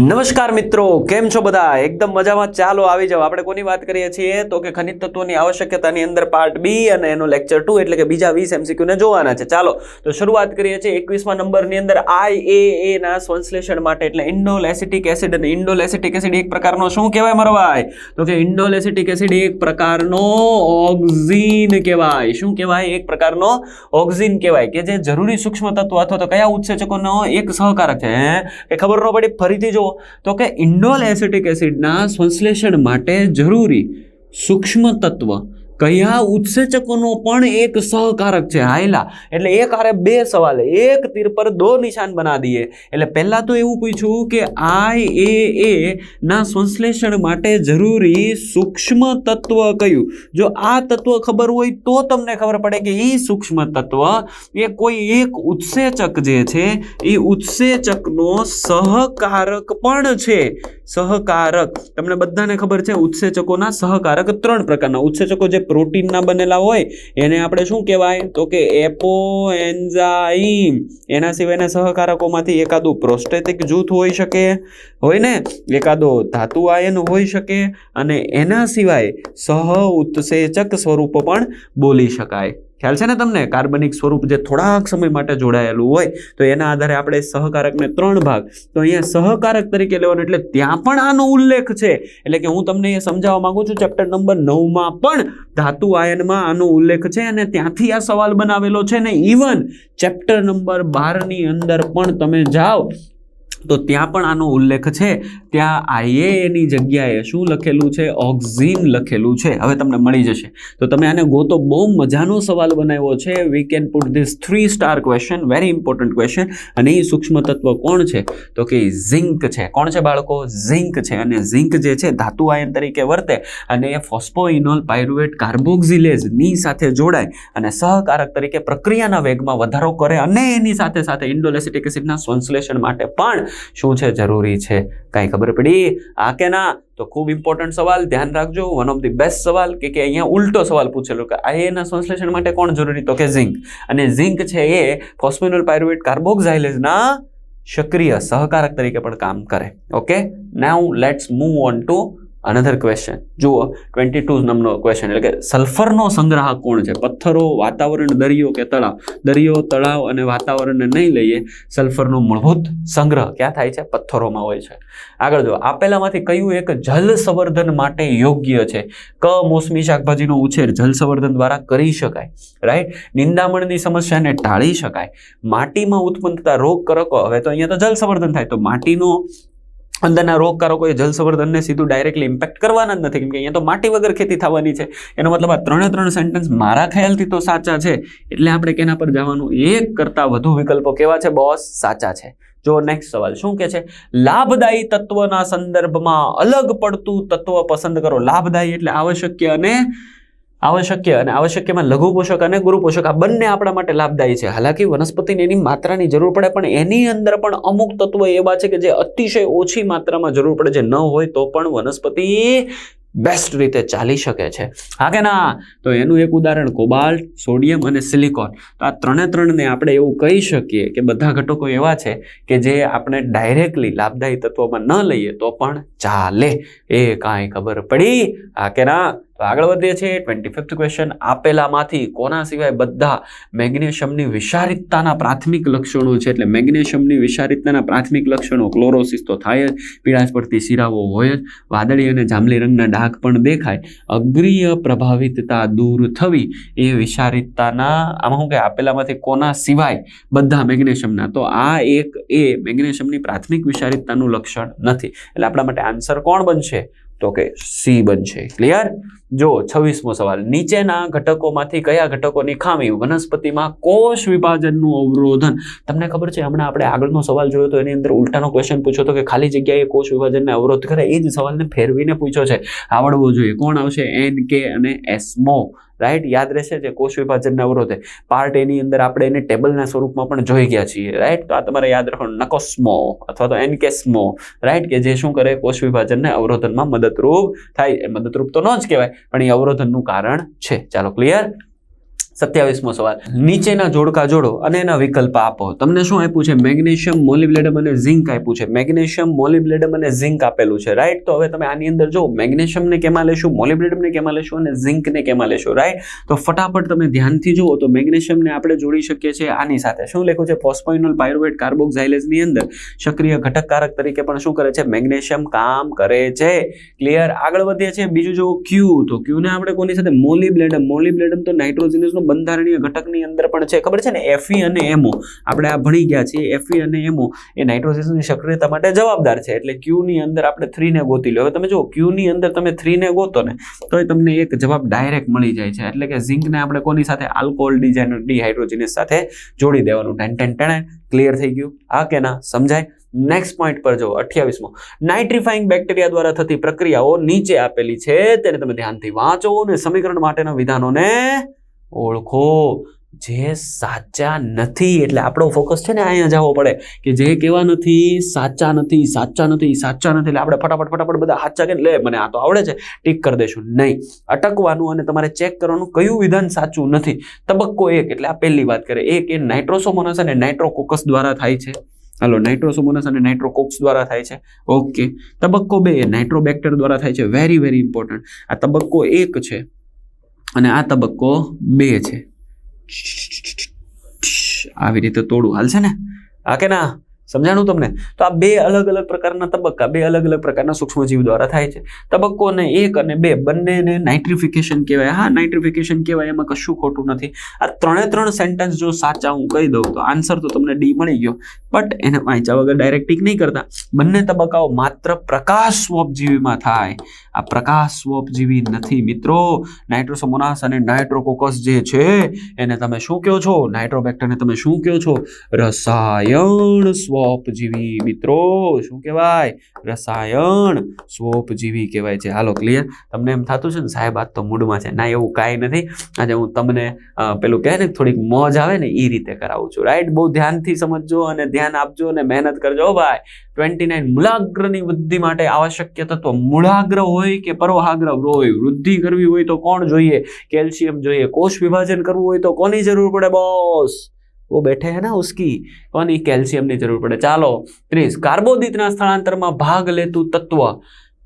નમસ્કાર મિત્રો, કેમ છો બધા? એકદમ મજામાં ચાલો, આવી જાઓ. આપણે કોની વાત કરીએ છીએ? તો કે ખનિજ તત્વોની આવશ્યકતાની અંદર પાર્ટ બી અને એનો લેક્ચર ટુ એટલે કે બીજા વીસ એમસીક્યુ ને જોવાના છે. ચાલો, તો શરૂઆત કરીએ છીએ એકવીસમાં નંબરની અંદર આઈ એ ના સંશ્લેષણ માટે. એટલે ઇન્ડોલ એસિટિક એસિડ અને ઇન્ડોલ એસિટિક એસિડ એક પ્રકારનો શું કહેવાય મારો ભાઈ? તો કે ઇન્ડોલ એસિટિક એસિડ એક પ્રકારનો ઓક્ઝિન કહેવાય. શું કહેવાય? એક પ્રકારનો ઓક્ઝિન કહેવાય. કે જે જરૂરી સૂક્ષ્મ તત્વ અથવા તો કયા ઉત્સેચકોનો એક સહકારક છે એ ખબર ન પડી, ફરીથી જુઓ તો કે ઇન્ડોલ એસિટિક એસિડના સંશ્લેષણ માટે જરૂરી સૂક્ષ્મ તત્વ કયા ઉત્સેચકોનો પણ એક સહકારક છે? હાયલા. એટલે એક આરે બે સવાલ. એક તીર પર દો નિશાન બના દઈએ. એટલે પહેલાં તો એવું પૂછ્યું કે આઈ એ એ ના સંશ્લેષણ માટે જરૂરી સૂક્ષ્મ તત્વ કયું? જો આ તત્વ ખબર હોય તો તમને ખબર પડે કે એ સૂક્ષ્મ તત્વ એ કોઈ એક ઉત્સેચક જે છે એ ઉત્સેચકનો સહકારક પણ છે. સહકારક. તમને બધાને ખબર છે, ઉત્સેચકોના સહકારક ત્રણ પ્રકારના. ઉત્સેચકો જે પ્રોટીનના બનેલા હોય, એને આપણે શું કહેવાય? તો કે એપો એન્ઝાઇમ એના સિવાયના સહકારકોમાંથી એકાદું પ્રોસ્ટેટિક જૂથ હોઈ શકે, હોય ને? એકાદો ધાતુ આયન હોઈ શકે, અને એના સિવાય સહ ઉત્સેચક સ્વરૂપ પણ બોલી શકાય. ખ્યાલ છે ને તમને? કાર્બનિક સ્વરૂપ જે થોડાક સમય માટે જોડાયેલું હોય, તો એના આધારે આપણે સહકારકને ત્રણ ભાગ. તો અહીંયા સહકારક તરીકે લેવાનું એટલે ત્યાં પણ આનો ઉલ્લેખ છે. એટલે કે હું તમને એ સમજાવવા માંગુ છું, ચેપ્ટર નંબર નવમાં પણ ધાતુ આયનમાં આનો ઉલ્લેખ છે અને ત્યાંથી આ સવાલ બનાવેલો છે ને ઇવન ચેપ્ટર નંબર બારની અંદર પણ તમે જાઓ. તો ત્યાં પણ આનો ઉલ્લેખ છે. ત્યાં આઈએની જગ્યાએ શું લખેલું છે? ઓક્ઝિન લખેલું છે. હવે તમને મળી જશે. તો તમે આને ગોતો બહુ મજાનો સવાલ બનાવ્યો છે. We can put this three star question very important question અને એ સૂક્ષ્મ તત્વ કોણ છે? તો કે ઝિંક છે. કોણ છે બાળકો? ઝિંક છે. અને ઝિંક જે છે, ધાતુ આયન તરીકે વર્તે અને એ ફોસ્ફોઇનોલ પાયરુવેટ કાર્બોક્સિલેઝની સાથે જોડાય અને સહકારક તરીકે પ્રક્રિયાના વેગમાં વધારો કરે અને એની સાથે સાથે ઇન્ડોલેસિટિક એસિડના સંશ્લેષણ માટે પણ શું છે, જરૂરી છે, કાંઈ ખબર પડી? આ કે ના? તો ખૂબ ઇમ્પોર્ટન્ટ સવાલ, ધ્યાન રાખજો. વન ઓફ ધી બેસ્ટ સવાલ, કે કે અહીંયા ઉલટો સવાલ પૂછેલો કે આ એના સંશ્લેષણ માટે કોણ જરૂરી? તો કે ઝિંક. અને ઝિંક છે એ ફોસ્ફેનોલ પાયરુવેટ કાર્બોક્સાઇલેઝના સક્રિય સહકારક તરીકે પણ કામ કરે. Okay now let's move on to another question જુઓ ટ્વેન્ટી ટુ નંબરનો ક્વેશ્ચન એટલે કે સલ્ફરનો સંગ્રાહક કોણ છે? પથ્થરો, વાતાવરણ, દરિયો કે તળાવ? દરિયો, તળાવ અને વાતાવરણને નહીં લઈએ સલ્ફરનો મૂળભૂત સંગ્રહ ક્યાં થાય છે? પથ્થરોમાં હોય છે. આગળ જો આપેલામાંથી કયું એક જલ સંવર્ધન માટે યોગ્ય છે? ક, મોસમી શાકભાજીનો ઉછેર જલ સંવર્ધન દ્વારા કરી શકાય. રાઈટ નિંદામણની સમસ્યાને ટાળી શકાય. માટીમાં ઉત્પન્ન થતા રોગકારકો, હવે તો અહીંયા તો જલ સંવર્ધન થાય. તો માટીનો અંદરના રોગકારકોએ જલસંવર્ધનને સીધું ડાયરેક્ટલી ઇમ્પેક્ટ કરવાના જ નથી. કેમ અહીંયા તો માટી વગર ખેતી થવાની છે. એનો મતલબ આ ત્રણે ત્રણ સેન્ટેન્સ મારા ખ્યાલથી તો સાચા છે. એટલે આપણે કેના પર જવાનું? એક કરતાં વધુ વિકલ્પો કેવા છે? બોસ સાચા છે. જો નેક્સ્ટ સવાલ શું કે છે? લાભદાયી તત્વના સંદર્ભમાં અલગ પડતું તત્વ પસંદ કરો. લાભદાયી એટલે આવશ્યક અને આવશ્યક અને આવશ્યકમાં લઘુ પોષક અને ગુરુ પોષક આ બંને આપણા માટે લાભદાયી છે. હાલાકી વનસ્પતિને એની માત્રાની જરૂર પડે પણ એની અંદર પણ અમુક તત્વો એવા છે કે જે અતિશય ઓછી માત્રામાં જરૂર પડે જે ન હોય તો પણ વનસ્પતિ બેસ્ટ રીતે ચાલી શકે છે. હા કે ના? તો એનું એક ઉદાહરણ કોબાલ્ટ, સોડિયમ અને સિલિકોન. તો આ ત્રણે ત્રણને આપણે એવું કહી શકીએ કે બધા ઘટકો એવા છે કે જે આપણે ડાયરેક્ટલી લાભદાયી તત્વોમાં ન લઈએ તો પણ ચાલે. એ કાંઈ ખબર પડી? હા કે ના? તો આગળ વધીએ છીએ. ટ્વેન્ટી ફિફ્થ ક્વેશ્ચન આપેલામાંથી કોના સિવાય બધા મેગ્નેશિયમની વિષારિતતાના પ્રાથમિક લક્ષણો છે? એટલે મેગ્નેશિયમની વિષારિતતાના પ્રાથમિક લક્ષણો, ક્લોરોસિસ તો થાય જ, પીળાશ પરથી શિરાઓ હોય જ, વાદળી અને જાંબલી રંગના ડાઘ પણ દેખાય. અગ્રીય પ્રભાવિતતા દૂર થવી એ વિષારિતતાના આમાં શું કે આપેલામાંથી કોના સિવાય બધા મેગ્નેશિયમના? તો આ એક એ મેગ્નેશિયમની પ્રાથમિક વિષારિતતાનું લક્ષણ નથી. એટલે આપણા માટે આન્સર કોણ બનશે? તો કે સી બનશે. ક્લિયર જો છવ્વીસમો સવાલ, નીચેના ઘટકોમાંથી કયા ઘટકોની ખામી વનસ્પતિમાં કોષ વિભાજનનું અવરોધન. તમને ખબર છે, હમણાં આપણે આગળનો સવાલ જોયો તો એની અંદર ઉલટાનો ક્વેશ્ચન પૂછ્યો તો કે ખાલી જગ્યાએ કોષ વિભાજનને અવરોધ કરે, એ જ સવાલને ફેરવીને પૂછ્યો છે. આવડવો જોઈએ. કોણ આવશે? એન કે અને એસ્મો રાઈટ યાદ રહેશે જે કોષ વિભાજનને અવરોધે પાર્ટ એની અંદર આપણે એને ટેબલના સ્વરૂપમાં પણ જોઈ ગયા છીએ. રાઈટ તો આ તમારે યાદ રાખવાનું, નકોસ્મો અથવા તો એનકેસ્મો. રાઈટ કે જે શું કરે? કોષ વિભાજનને અવરોધનમાં મદદરૂપ થાય. એ મદદરૂપ તો ન જ કહેવાય, પણ એ અવરોધનનું કારણ છે. ચાલો ક્લિયર સત્યાવીસમો સવાલ. નીચેના જોડકા જોડો અને એના વિકલ્પ આપો. તમને શું આપ્યું છે? મેગ્નેશિયમ મોલિબ્લેડમ અને ઝિંક આપ્યું છે. મેગ્નેશિયમ મોલિબ્લેડમ અને ઝિંક આપેલું છે. રાઈટ તો હવે તમે આની અંદર જો મેગ્નેશિયમને કેમાં લેશું? મોલિબ્લેડમને કેમાં લેશું? અને ઝિંકને કેમાં લેશું? રાઈટ તો ફટાફટ તમે ધ્યાનથી જુઓ તો મેગ્નેશિયમને આપણે જોડી શકીએ છીએ આની સાથે. શું લખ્યું છે? ફોસ્ફોઇનોલ પાયરુવેટ કાર્બોક્સાઇલેઝની અંદર સક્રિય ઘટકકારક તરીકે પણ શું કરે છે? મેગ્નેશિયમ કામ કરે છે. ક્લિયર આગળ વધીએ છીએ. બીજું જો ક્યુ તો ક્યુને આપણે કોની સાથે? મોલિબ્લેડમ મોલિબ્લેડમ તો નાઇટ્રોજનસનો બંધારણીય ઘટકની અંદર પણ છે. ખબર છે ને? એફી અને એમઓ આપણે આ ભણી ગયા છીએ. એફી અને એમઓ એ નાઇટ્રોજનની સક્રિયતા માટે જવાબદાર છે. એટલે ક્યુની અંદર આપણે થ્રીને ગોતી લો. હવે તમે જો ક્યુની અંદર તમે થ્રીને ગોતો ને તો એ તમને એક જવાબ ડાયરેક્ટ મળી જાય છે. એટલે કે ઝિંકને આપણે કોની સાથે? આલ્કોહોલ ડિઝાઇન ડિહાઇડ્રોજનસ સાથે જોડી દેવાનું. ટેન ટેન ટેન ક્લિયર થઈ ગયું. આ કે ના? સમજાય? નેક્સ્ટ પોઈન્ટ પર જો અઠ્યાવીસમો. નાઇટ્રીફાઈંગ બેક્ટેરિયા દ્વારા થતી પ્રક્રિયાઓ નીચે આપેલી છે. તેને તમે ધ્યાનથી વાંચો અને સમીકરણ માટેના વિધાનોને ઓળખો. જે સાચા નથી, એટલે આપણો ફોકસ છે ને અહીંયા જવો પડે કે જે કેવા નથી, સાચા નથી સાચા નથી સાચા નથી, એટલે આપણે ફટાફટ ફટાફટ બધા સાચા કે લે, મને આ તો આવડે છે, ટીક કરી દઈશું નહીં. અટકવાનું અને તમારે ચેક કરવાનું કયું વિધાન સાચું નથી. તબક્કો એક, એટલે આ પહેલી વાત કરે. એક એ નાઇટ્રોસોમોનસ અને નાઇટ્રોકોકસ દ્વારા થાય છે. હાલો નાઇટ્રોસોમોનસ અને નાઇટ્રોકોક્સ દ્વારા થાય છે. ઓકે. તબક્કો બે નાઇટ્રોબેક્ટર દ્વારા થાય છે. વેરી વેરી ઇમ્પોર્ટન્ટ આ તબક્કો એક છે. અને આ તબક્કો બે છે. આવી રીતે તોડું. હાલશે ને? હા કે ના? સમજાણું તમને? તો આ બે અલગ અલગ પ્રકારના તબક્કા, બે અલગ અલગ પ્રકારના સૂક્ષ્મજીવ દ્વારા થાય છે. તબક્કો ને એક અને બે, બંનેને નાઇટ્રિફિકેશન કહેવાય. હા નાઇટ્રિફિકેશન કહેવાય, એમાં કશું ખોટું નથી. આ ત્રણે ત્રણ સેન્ટેન્સ જો સાચા હું કહી દઉં તો આન્સર તો તમને ડી મળી ગયો. બટ એને વાંચ્યા વગર ડાયરેક્ટ ટીક નહીં કરતા. બંને તબક્કાઓ માત્ર પ્રકાશ સ્વપજીવીમાં થાય. આ પ્રકાશ સ્વપજીવી નથી. મિત્રો, નાઇટ્રોસોમોનાસ અને નાઇટ્રોકોકસ જે છે, એને તમે શું કહો છો? નાઇટ્રોબેક્ટરને તમે શું કહો છો? રસાયણ સ્વપજીવી મિત્રો, શું કહેવાય? રસાયણ સ્વપજીવી કહેવાય છે. હાલો ક્લિયર તમને એમ થતું છે ને, સાહેબ આ તો મૂડમાં છે. ના, એવું કાંઈ નથી. આજે હું તમને પેલું કહે ને, થોડીક મોજ આવે ને એ રીતે કરાવું છું. રાઈટ બહુ ધ્યાનથી સમજજો અને ધ્યાન આપજો અને મહેનત કરજો ભાઈ. ટ્વેન્ટી નાઇન મૂળાગ્રહની વૃદ્ધિ માટે આવશ્યક તત્વ મૂળાગ્રહ હોય કે પરોહાગ્ર હોય? વૃદ્ધિ કરવી હોય તો કોણ જોઈએ? કેલ્શિયમ જોઈએ. કોષ વિભાજન કરવું હોય તો કોની જરૂર પડે બોસ વો બેઠે હે ના ઉસકી. કોની? કેલ્શિયમની જરૂર પડે. ચાલો, ત્રીસ. કાર્બોદિતના સ્થળાંતરમાં ભાગ લેતું તત્વ.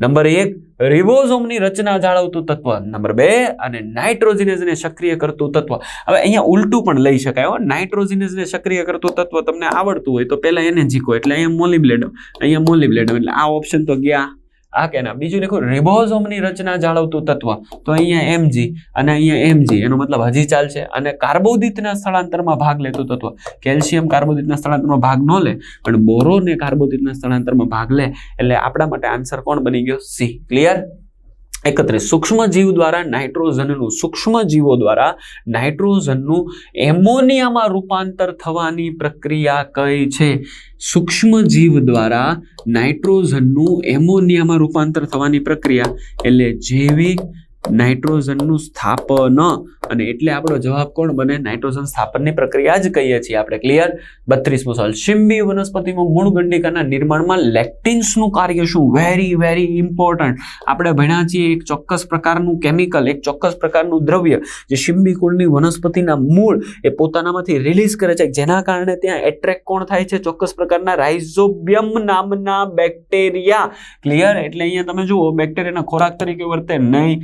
નંબર એક રિબોઝોમની રચના જાળવતું તત્વ નંબર બે અને નાઇટ્રોજિનેઝને સક્રિય કરતું તત્વ. હવે અહીંયા ઉલટું પણ લઈ શકાય હો. નાઇટ્રોજિનેઝને સક્રિય કરતું તત્વ તમને આવડતું હોય તો પહેલા એને જીકો એટલે અહીંયા મોલિબ્લેડમ અહીંયા મોલિબ્લેડમ એટલે આ ઓપ્શન તો ગયા. આ કે ના બીજું દેખો રિબોઝોમની રચના જાળવતું તત્વ. તો અહીંયા એમજી અને અહીંયા એમજી એનો મતલબ હજી ચાલશે. અને કાર્બોદિતના સ્થળાંતરમાં ભાગ લેતું તત્વ. કેલ્શિયમ કાર્બોદિતના સ્થળાંતરમાં ભાગ ન લે, પણ બોરોને કાર્બોદિતના સ્થળાંતરમાં ભાગ લે. એટલે આપણા માટે આન્સર કોણ બની ગયો? સી ક્લિયર એકત્રીસ સૂક્ષ્મજીવ દ્વારા નાઇટ્રોજનનું સૂક્ષ્મજીવો દ્વારા નાઇટ્રોજનનું એમોનિયામાં રૂપાંતર થવાની પ્રક્રિયા કઈ છે? સૂક્ષ્મજીવ દ્વારા નાઇટ્રોજનનું એમોનિયામાં રૂપાંતર થવાની પ્રક્રિયા એટલે જૈવિક નાઇટ્રોજનનું સ્થાપન. અને એટલે આપણો જવાબ કોણ બને? નાઇટ્રોજન સ્થાપનની પ્રક્રિયા જ કહીએ છીએ આપણે. ક્લિયર બત્રીસમો સવાલ. શિંબી વનસ્પતિમાં મૂળ નિર્માણમાં લેક્ટિન્સનું કાર્ય શું? વેરી વેરી ઇમ્પોર્ટન્ટ આપણે ભણ્યા છીએ એક ચોક્કસ પ્રકારનું કેમિકલ, એક ચોક્કસ પ્રકારનું દ્રવ્ય જે શિંબી કુળની વનસ્પતિના મૂળ એ પોતાનામાંથી રિલીઝ કરે છે. જેના કારણે ત્યાં એટ્રેક કોણ થાય છે? ચોક્કસ પ્રકારના રાઇઝોબિયમ નામના બેક્ટેરિયા ક્લિયર એટલે અહીંયા તમે જુઓ બેક્ટેરિયાના ખોરાક તરીકે વર્તે નહીં.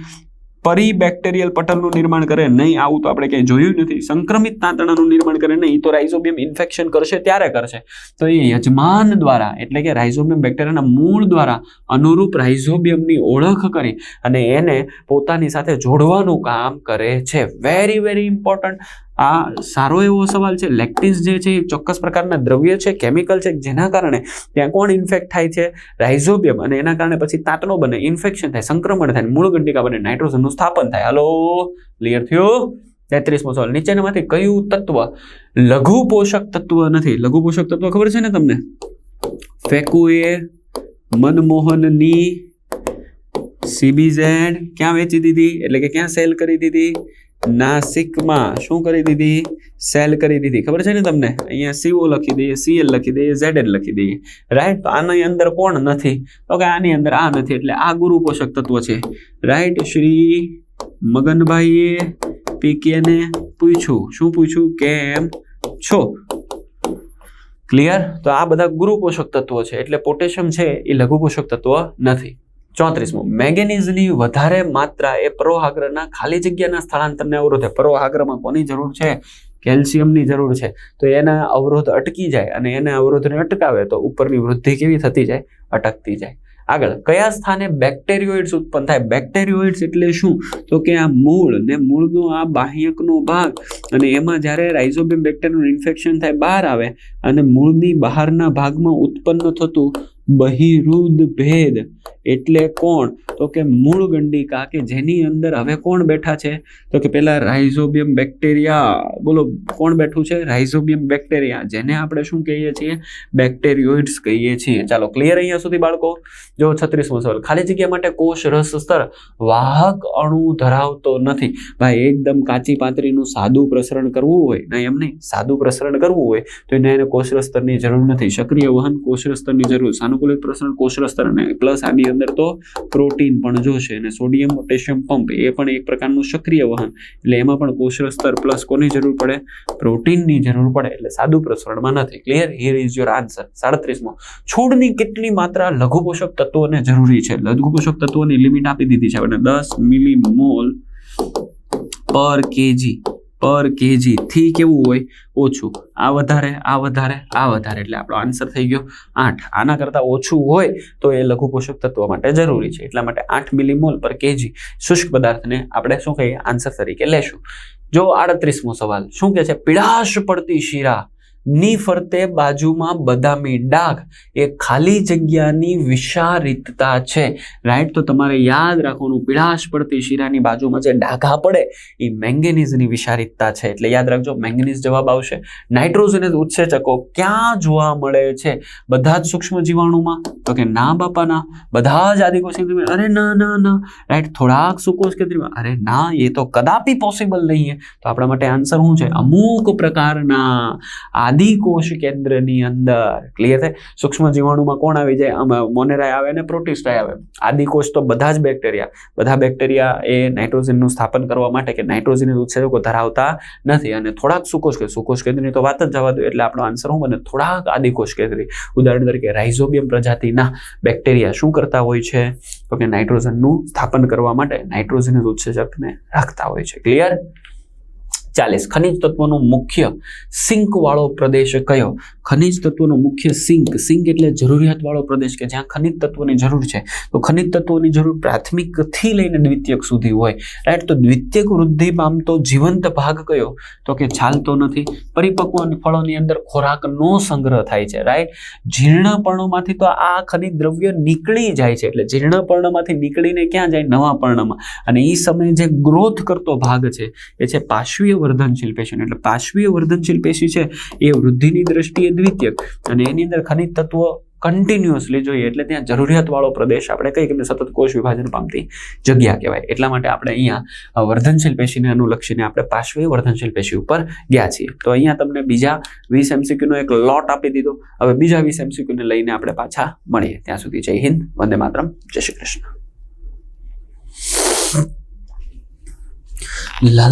પરિબેક્ટેરિયલ પટલનું નિર્માણ કરે, નહીં, આવું તો આપણે ક્યાંય જોયું નથી. સંક્રમિત તાંતણાનું નિર્માણ કરે નહીં, તો રાઇઝોબિયમ ઇન્ફેક્શન કરશે, ત્યારે કરશે. તો એ યજમાન દ્વારા, એટલે કે રાઇઝોબિયમ બેક્ટેરિયાના મૂળ દ્વારા અનુરૂપ રાઇઝોબિયમની ઓળખ કરી અને એને પોતાની સાથે જોડવાનું કામ કરે છે. વેરી વેરી ઇમ્પોર્ટન્ટ આ સારો એવો સવાલ છે. લેક્ટિન્સ જે છે એ ચોક્કસ પ્રકારના દ્રવ્ય છે કેમિકલ છે, જેના કારણે ત્યાં કોણ ઇન્ફેક્ટ થાય છે? રાઇઝોબિયમ અને એના કારણે પછી તાતનો બને ઇન્ફેક્શન થાય, સંક્રમણ થાય, મૂળ બને નાઇટ્રોજનનું સ્થાપન થાય. હલો ક્લિયર થયું? તેત્રીસમો સવાલ. નીચેનામાંથી કયું તત્વ લઘુ પોષક તત્વ નથી? લઘુ પોષક તત્વ ખબર છે ને તમને? ફેકુએ, મનમોહનની સીબીઝેડ ક્યાં વેચી દીધી? એટલે કે ક્યાં સેલ કરી દીધી? નાસિકમાં. શું કરી દીધી? સેલ કરી દીધી. ખબર છે ને તમને? અહીંયા સીઓ લખી દઈએ, સીએલ લખી દઈએ ઝેડએલ લખી દઈએ. રાઈટ? તો આની અંદર કોણ નથી? તો કે આની અંદર આ નથી, એટલે આ ગુરુ પોષક તત્વ છે. રાઈટ? શ્રી મગનભાઈએ પીકેને પૂછ્યું. શું પૂછ્યું? કેમ છો? ક્લિયર? તો આ બધા ગુરુ પોષક તત્વો છે, એટલે પોટેશિયમ છે એ લઘુ પોષક તત્વ નથી. ચોત્રીસમું. મેંગેનીઝની વધારે માત્રા એ પરોહાગ્રના ખાલી જગ્યાના સ્થળાંતરને અવરોધે પરોહાગ્રમાં કોની જરૂર છે? કેલ્શિયમની જરૂર છે. તો એના અવરોધ અટકી જાય અને એને અવરોધને અટકાવે તો ઉપરની વૃદ્ધિ કેવી થતી જાય? અટકતી જાય. આગળ, કયા સ્થાને બેક્ટેરિયોઇડ્સ ઉત્પન્ન થાય? બેક્ટેરિયોઇડ્સ એટલે શું? તો કે આ મૂળ ને મૂળનો આ બાહ્યકનો ભાગ અને એમાં જ્યારે રાઇઝોબિયમ બેક્ટેરિયાનું ઇન્ફેક્શન થાય, બહાર આવે અને મૂળની બહારના ભાગમાં ઉત્પન્ન થતું બહિરુદ ભેદ એટલે કોણ? તો કે મૂળ ગંડિકા, કે જેની અંદર હવે કોણ બેઠા છે? તો કે પેલા રાઇઝોબિયમ બેક્ટેરિયા, બોલો, કોણ બેઠું છે? રાઇઝોબિયમ બેક્ટેરિયા, જેને આપણે શું કહીએ છીએ? બેક્ટેરિયોઇડ્સ કહીએ છીએ. ચાલો ક્લિયર અહીંયા સુધી બાળકો? જો છત્રીસમો સવાલ. ખાલી જગ્યા માટે કોષ રસ સ્તર વાહક અણુ ધરાવતો નથી. ભાઈ, એકદમ કાચી પાતળીનું સાદું પ્રસરણ કરવું હોય, ના એમ નહીં, સાદું પ્રસરણ કરવું હોય, તો એને એને કોષ સ્તરની જરૂર નથી. સક્રિય વહન કોષ સ્તરની જરૂર. સાનુકૂલિત પ્રસરણ કોષ સ્તર અને પ્લસ આની અંદર તો પ્રોટીન પણ જોશે અને સોડિયમ, પોટેશિયમ, પંપ એ પણ એક પ્રકારનું સક્રિય વહન. એટલે એમાં પણ કોષ સ્તર પ્લસ કોની જરૂર પડે? પ્રોટીનની જરૂર પડે. એટલે સાદું પ્રસરણમાં નથી. Clear here is your answer સાડત્રીસમો. છોડની કેટલી માત્રા લઘુ પોષક તત્વોને જરૂરી છે? લઘુ પોષક તત્વોની લિમિટ આપી દીધી છે. આપણે દસ મિલીમોલ પર કેજી. પર કેજી થી કેવું હોય? ઓછું. આ વધારે આ વધારે આ વધારે. એટલે આપણો આન્સર થઈ ગયો આઠ. આના કરતાં ઓછું હોય તો એ લઘુ પોષક તત્વ માટે જરૂરી છે. એટલા માટે આઠ મિલીમોલ પર કેજી શુષ્ક પદાર્થને આપણે શું કહીએ? આન્સર તરીકે લેશું. જો આડત્રીસમો સવાલ. શું કહે છે? પીળાશ પડતી શીરા. ની ફરતે બાજુમાં બદામી ડાઘ એ ખાલી જગ્યાની વિષારિતતા છે. રાઈટ તો તમારે યાદ રાખવાનું, પીળાશ પડતી શીરાની બાજુમાં જે ડાઘા પડે, એ મેંગેનીઝની વિષારિતતા છે. એટલે યાદ રાખજો, મેંગેનીઝ જવાબ આવશે. નાઇટ્રોજનસ ઉત્સેચકો ક્યાં જોવા મળે છે? બધા જ સૂક્ષ્મ જીવાણુમાં તો કે ના બાપાના. બધા જ આદિકોષી અરે ના ના ના. રાઈટ થોડાક સુકોષ કેન્દ્રમાં. અરે ના, એ તો કદાપી પોસિબલ નહીં તો આપણા માટે આન્સર શું છે? અમુક પ્રકારના આદિકોષ કેન્દ્રની અંદર. ક્લિયર થાય સૂક્ષ્મ જીવાણુમાં કોણ આવી જાય? મોનેરાય આવે અને પ્રોટિસ્ટાય આવે. આદિકોષ તો બધા જ બેક્ટેરિયા. બધા બેક્ટેરિયા એ નાઇટ્રોજનનું સ્થાપન કરવા માટે કે નાઇટ્રોજન ઉત્સેચકો ધરાવતા નથી. અને થોડાક સુકોષ કે સુકોષ કેન્દ્રની તો વાત જ જવા દો એટલે આપણો આન્સર હું બને. થોડાક આદિકોષ કેન્દ્રી. ઉદાહરણ તરીકે રાઇઝોબિયમ પ્રજાતિના બેક્ટેરિયા શું કરતા હોય છે? તો કે નાઇટ્રોજનનું સ્થાપન કરવા માટે નાઇટ્રોજન ઉત્સેચકને રાખતા હોય છે. ક્લિયર ચાલીસ. ખનિજ તત્વોનો મુખ્ય સિંકવાળો પ્રદેશ કયો? ખનિજ તત્વોનો મુખ્ય સિંક. સિંક એટલે જરૂરિયાતવાળો પ્રદેશ કે જ્યાં ખનિજ તત્વોની જરૂર છે. તો ખનિજ તત્વોની જરૂર પ્રાથમિકથી લઈને દ્વિતીયક સુધી હોય. રાઈટ? તો દ્વિતીયક વૃદ્ધિ પામતો જીવંત ભાગ કયો? તો કે ચાલતો નથી. પરિપક્વ ફળોની અંદર ખોરાકનો સંગ્રહ થાય છે. રાઈટ? જીર્ણ પર્ણોમાંથી તો આ ખનિજ દ્રવ્ય નીકળી જાય છે. એટલે જીર્ણપર્ણમાંથી નીકળીને ક્યાં જાય? નવા પર્ણમાં. અને એ સમયે જે ગ્રોથ કરતો ભાગ છે, એ છે પાર્શ્વીય વર્ધનશીલ પેશી એટલે પાશ્વીય વર્ધનશીલ પેશી છે, એ વૃદ્ધિની દ્રષ્ટિએ દ્વિતીયક અને એની અંદર ખનિજ તત્વો કન્ટિન્યુઅસલી જોઈએ એટલે ત્યાં જરૂરિયાત વાળો પ્રદેશ આપણે કહીએ કે સતત કોષ વિભાજન પામતી જગ્યા કહેવાય. એટલા માટે આપણે અહીંયા વર્ધનશીલ પેશીને અનુલક્ષીને આપણે પાશ્વી વર્ધનશીલ પેશી ઉપર ગયા છીએ. તો અહીંયા તમને બીજા વીસ એમસીક્યુનો એક લોટ આપી દીધો. હવે બીજા વીસ એમસીક્યુને લઈને આપણે પાછા મળીએ. ત્યાં સુધી જય હિન્દ, વંદે માતરમ, જય શ્રી કૃષ્ણ. La